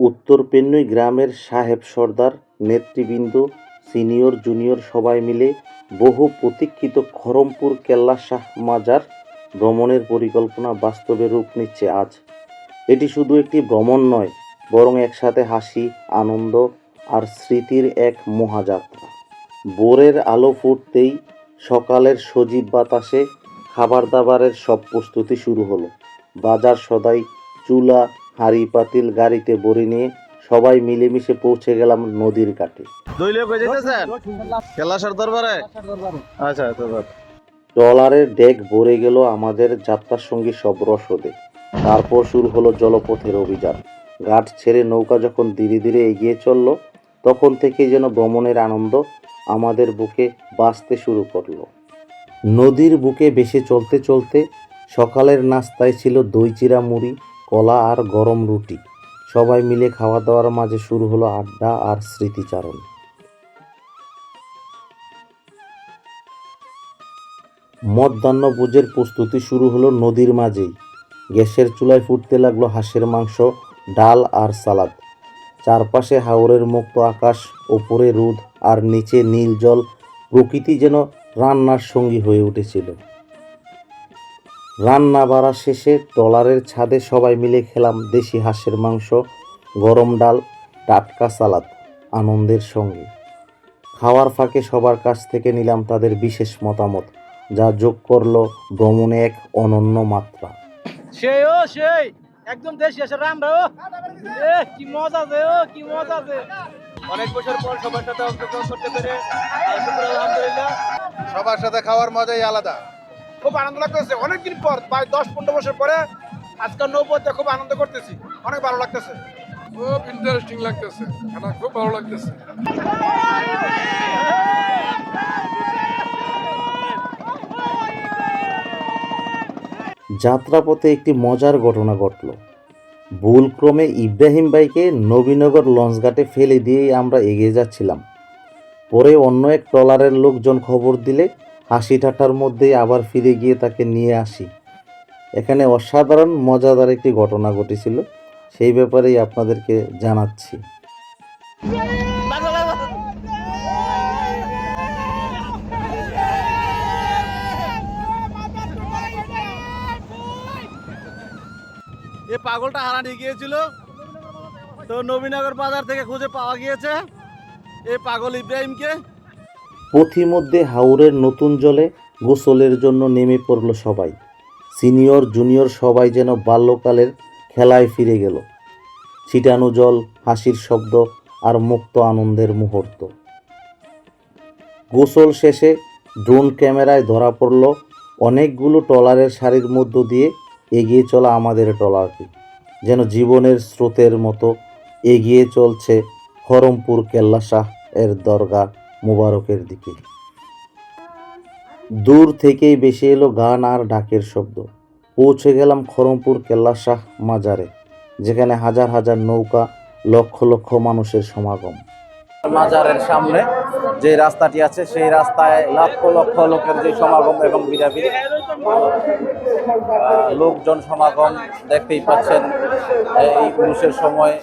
উত্তর পেন্নুই গ্রামের সাহেব সর্দার, নেতৃবৃন্দ, সিনিয়র, জুনিয়র সবাই মিলে বহু প্রতীক্ষিত খড়মপুর কেল্লা শাহ মাজার ভ্রমণের পরিকল্পনা বাস্তবে রূপ নিচ্ছে আজ। এটি শুধু একটি ভ্রমণ নয়, বরং একসাথে হাসি, আনন্দ আর স্মৃতির এক মহাযাত্রা। ভোরের আলো ফুটতেই সকালের সজীব বাতাসে খাবার দাবারের সব প্রস্তুতি শুরু হলো। বাজার সদাই চুলা হাঁড়ি পাতিল গাড়িতে ভরে নিয়ে সবাই মিলেমিশে পৌঁছে গেলাম নদীর ঘাটে দুই লোক হয়ে যেতেছেন কেলাসার দরবারে? আচ্ছা দরবার ট্রলারের ডেক ভরে গেল আমাদের যাত্রার সঙ্গী সব রসদে। তারপর শুরু হলো জলপথের অভিযান। ঘাট ছেড়ে নৌকা যখন ধীরে ধীরে এগিয়ে চলল তখন থেকেই যেন ভ্রমণের আনন্দ আমাদের বুকে বাঁচতে শুরু করল। নদীর বুকে বেশে চলতে চলতে সকালের নাস্তায় ছিল দই চিরা মুড়ি কলা আর গরম রুটি। সবাই মিলে খাওয়া দাওয়ার মাঝে শুরু হলো আড্ডা আর স্মৃতিচারণ। মধ্যাহ্নভোজের প্রস্তুতি শুরু হলো নদীর মাঝেই। গ্যাসের চুলায় ফুটতে লাগল হাঁসের মাংস, ডাল আর সালাদ। চারপাশে হাওরের মুক্ত আকাশ, ওপরে রোদ আর নিচে নীল জল, প্রকৃতি যেন রান্নার সঙ্গী হয়ে উঠেছিল। রান্না বাড়া শেষে ট্রলারের ছাদে সবাই মিলে খেলাম দেশি হাঁসের মাংস গরম ডাল টাটকা সালাদ আনন্দের সঙ্গে। খাওয়ার ফাঁকে সবার কাছ থেকে নিলাম তাদের বিশেষ মতামত যা যোগ করল ভ্রমণে এক অনন্য মাত্রা। সেই ও সেই! একদম দেশি রাম ও! কি মজা আছে ও কি মজা আছে অনেক বছর পর সবার সাথে অংশগ্রহণ করতে পেরে আলহামদুলিল্লাহ। সবার সাথে খাওয়ার মজাই আলাদা। খুব আনন্দ লাগতেছে। অনেকদিন পর প্রায় দশ পনেরো বছর পরে আজকাল নৌপথে খুব আনন্দ করতেছি। অনেক ভালো লাগতেছে। খুব ইন্টারেস্টিং লাগতেছে। খানা খুব ভালো লাগতেছে। যাত্রাপথে একটি মজার ঘটনা ঘটল। ভুলক্রমে ইব্রাহিম ভাইকে নবীনগর লঞ্চঘাটে ফেলে দিয়েই আমরা এগিয়ে যাচ্ছিলাম। পরে অন্য এক ট্রলারের লোকজন খবর দিলে হাসি ঠাট্টার মধ্যেই আবার ফিরে গিয়ে তাকে নিয়ে আসি। এখানে অসাধারণ, মজাদার একটি ঘটনা ঘটেছিল। সেই ব্যাপারেই আপনাদেরকে জানাচ্ছি। এই পাগলটা হারানি গিয়েছিল। তো নবীনগর বাজার থেকে খুঁজে পাওয়া গিয়েছে। এই পাগল ইব্রাহিমকে। পথিমধ্যে হাওরের নতুন জলে গোসলের জন্য নেমে পড়ল সবাই। সিনিয়র, জুনিয়র সবাই যেন বাল্যকালের খেলায় ফিরে গেল। ছিটানো জল, হাসির শব্দ আর মুক্ত আনন্দের মুহূর্ত। গোসল শেষে ড্রোন ক্যামেরায় ধরা পড়ল অনেকগুলো ট্রলারের সারির মধ্য দিয়ে এগিয়ে চলা আমাদের ট্রলারটি, যেন জীবনের স্রোতের মতো এগিয়ে চলছে হরমপুর কেল্লা শাহ এর দরগা। মোবারকের দিকে। দূর থেকেই বেশি এলো গান আর ডাকের শব্দ। পৌঁছে গেলাম খরমপুর কেল্লা শাহ মাজারে, যেখানে হাজার হাজার নৌকা লক্ষ লক্ষ মানুষের সমাগম। মাজারের সামনে যে রাস্তাটি আছে, সেই রাস্তায় লক্ষ লক্ষ লোকের যে সমাগম এবং বিরাবির লোকজন সমাগম দেখতেই পাচ্ছেন, এই পুরুষের সময়।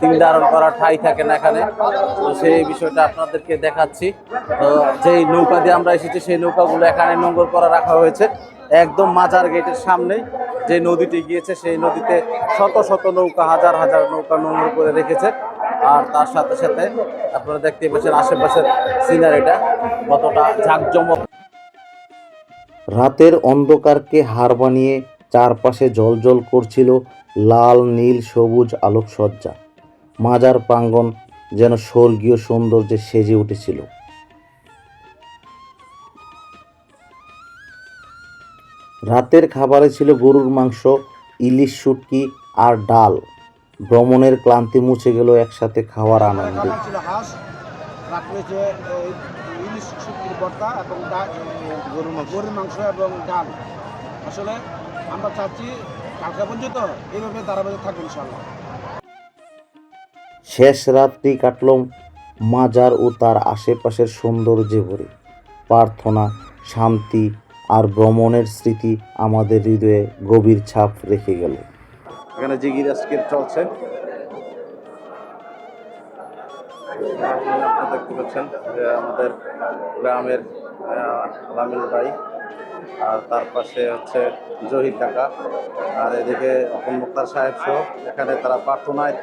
তিল ধারণ করার ঠাই থাকে না এখানে। তো সেই বিষয়টা আপনাদেরকে দেখাচ্ছি। তো যেই নৌকা দিয়ে আমরা এসেছি, সেই নৌকাগুলো এখানে নোংর করা রাখা হয়েছে। একদম মাজার গেটের সামনেই যে নদীটি গিয়েছে, সেই নদীতে শত শত নৌকা, হাজার হাজার নৌকা নোংর করে রেখেছে। আর তার সাথে সাথে আপনারা দেখতে পাচ্ছেন আশেপাশের সিনারিটা কতটা ঝাঁকজমক রাতের অন্ধকারকে হার বানিয়ে চারপাশে জলজল করছিল লাল, নীল, সবুজ আলোকসজ্জা। মাজার প্রাঙ্গণ যেন স্বর্গীয় সৌন্দর্যে সেজে উঠেছিল। রাতের খাবারে ছিল গরুর মাংস, ইলিশ শুটকি আর ডাল। ভ্রমণের ক্লান্তি মুছে গেল একসাথে খাওয়ার আনন্দ। আমরা চাচ্ছি কালকা পর্যন্ত এইভাবে ধারাবাহিক থাকবে ইনশাল্লাহ শেষ রাতটি কাটল মাজার ও তার আশেপাশের সৌন্দর্যে ভরে। প্রার্থনা শান্তি আর ভ্রমণের স্মৃতি আমাদের হৃদয়ে গভীর ছাপ রেখে গেল। এখানে জিগির আজকের চলছে। দেখতে পাচ্ছেন যে আমাদের গ্রামের আহ, আলামিল ভাই আর তার পাশে হচ্ছে জহির কাকা। আর এদিকে অপন মুক্তার সাহেব সহ এখানে তারা প্রার্থনায়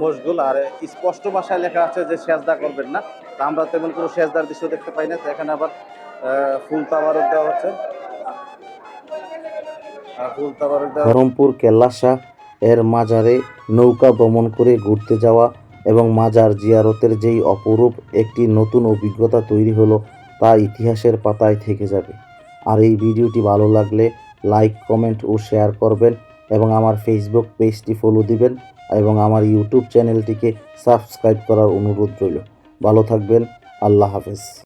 মশগুল, আর স্পষ্ট ভাষায় লেখা আছে যে সেজদা করবেন না। তা আমরা তেমন কোনো সেজদার দৃশ্য দেখতে পাই না, তো এখানে আবার ফুল তাবারক দেওয়া হচ্ছে। ধরমপুর কেল্লাশাহ এর মাজারে নৌকা ভ্রমণ করে ঘুরতে যাওয়া এবং মাজার জিয়ারতের যেই অপরূপ একটি নতুন অভিজ্ঞতা তৈরি হলো, তা ইতিহাসের পাতায় থেকে যাবে। আর এই ভিডিওটি ভালো লাগলে লাইক, কমেন্ট ও শেয়ার করবেন। এবং আমার ফেসবুক পেজটি ফলো দিবেন এবং আমার ইউটিউব চ্যানেলটিকে সাবস্ক্রাইব করার অনুরোধ রইল। ভালো থাকবেন, আল্লাহ হাফেজ।